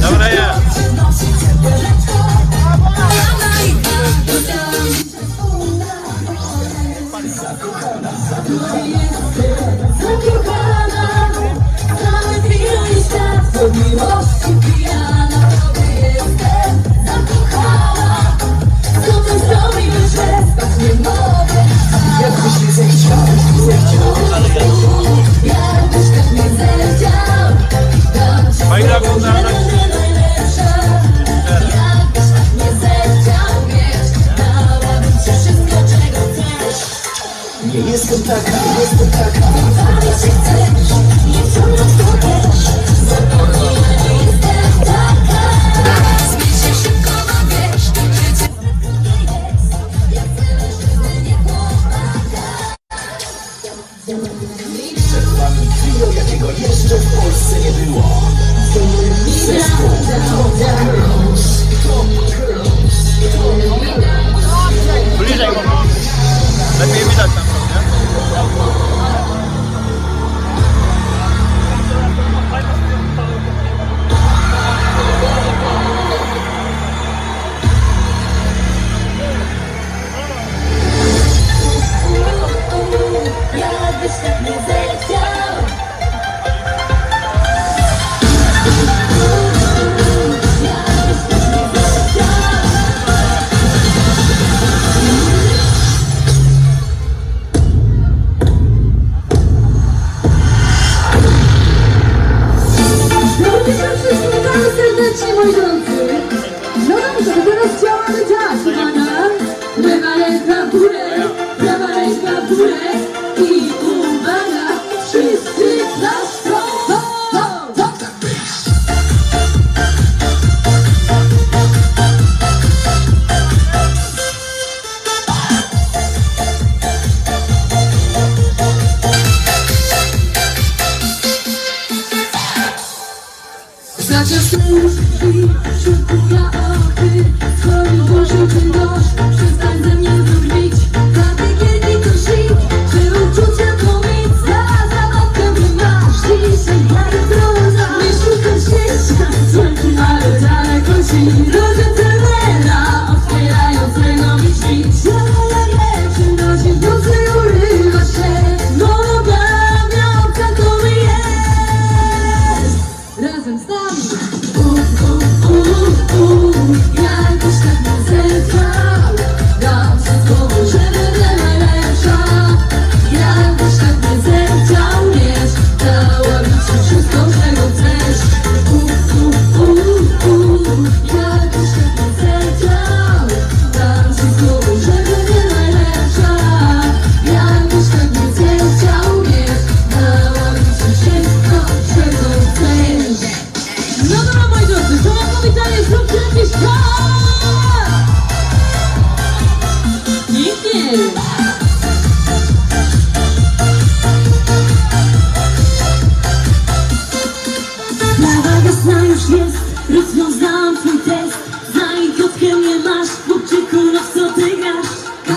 Dobra ja. Miłości pijana, tobie jestem zakochana Co ty zrobiłbyś, że spać nie mogę Jakbyś nie zechciała だったの。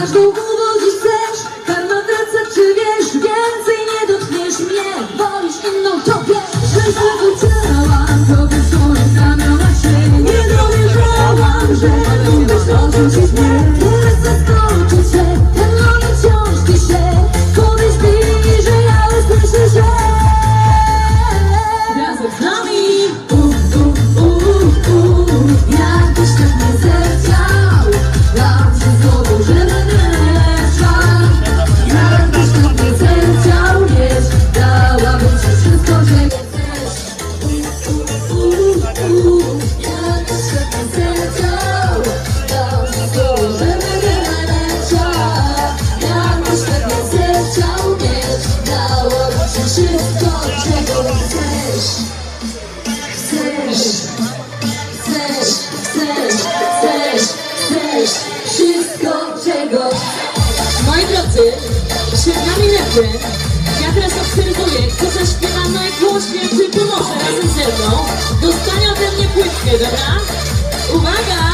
każdą uwolnić chcesz Karma wraca, czy wiesz, więcej nie dotkniesz mnie Wolisz inną, to wiesz. Że znowu chciałam, to by skoro znamiała się. Nie dowierzałam, że mógłbyś odrzucić mnie. wszystko, czego... Moi drodzy, przed nami refren. Ja teraz obserwuję, kto zaśpiewa najgłośniej przy pomocy razem ze mną. Dostanie ode mnie płytkę, dobra? Uwaga!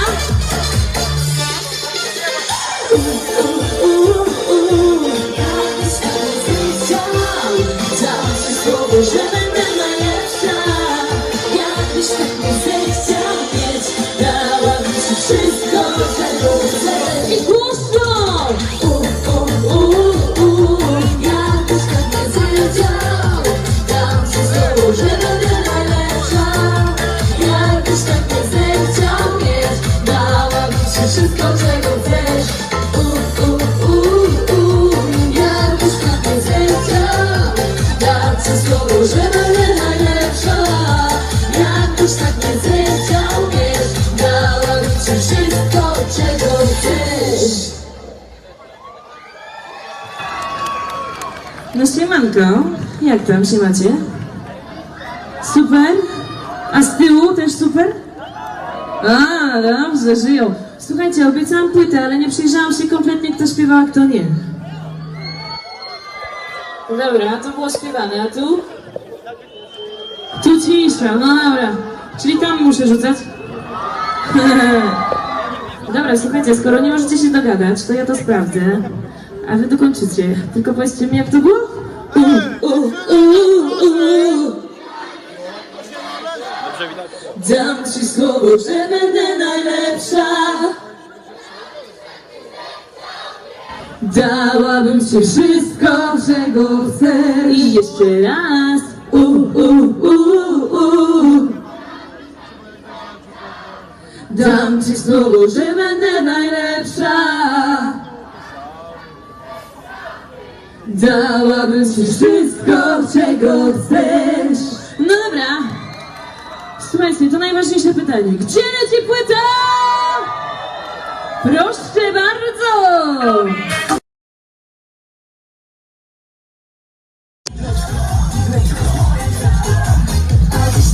Siemanko, jak tam się macie? Super? A z tyłu też super? A, dobrze, żyją. Słuchajcie, obiecałam płytę, ale nie przyjrzałam się kompletnie, kto śpiewał, a kto nie. Dobra, to było śpiewane, a tu? Tu cisza, no dobra. Czyli tam muszę rzucać? Dobra, słuchajcie, skoro nie możecie się dogadać, to ja to sprawdzę. A wy dokończycie. Tylko powiedzcie mi, jak to było? Dam ci słowo, że będę najlepsza. Dałabym ci wszystko, czego chcesz. I jeszcze raz. U, u, u, u. Dam ci słowo, że będę najlepsza. Dałabym ci wszystko, czego chcesz. No dobra. Słuchajcie, to najważniejsze pytanie. Gdzie leci płyta? Proszę bardzo! A dziś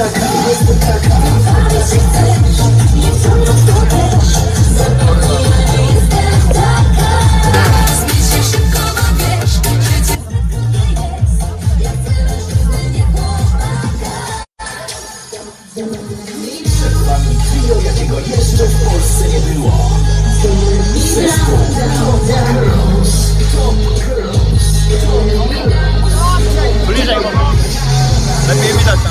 może. Lepiej widać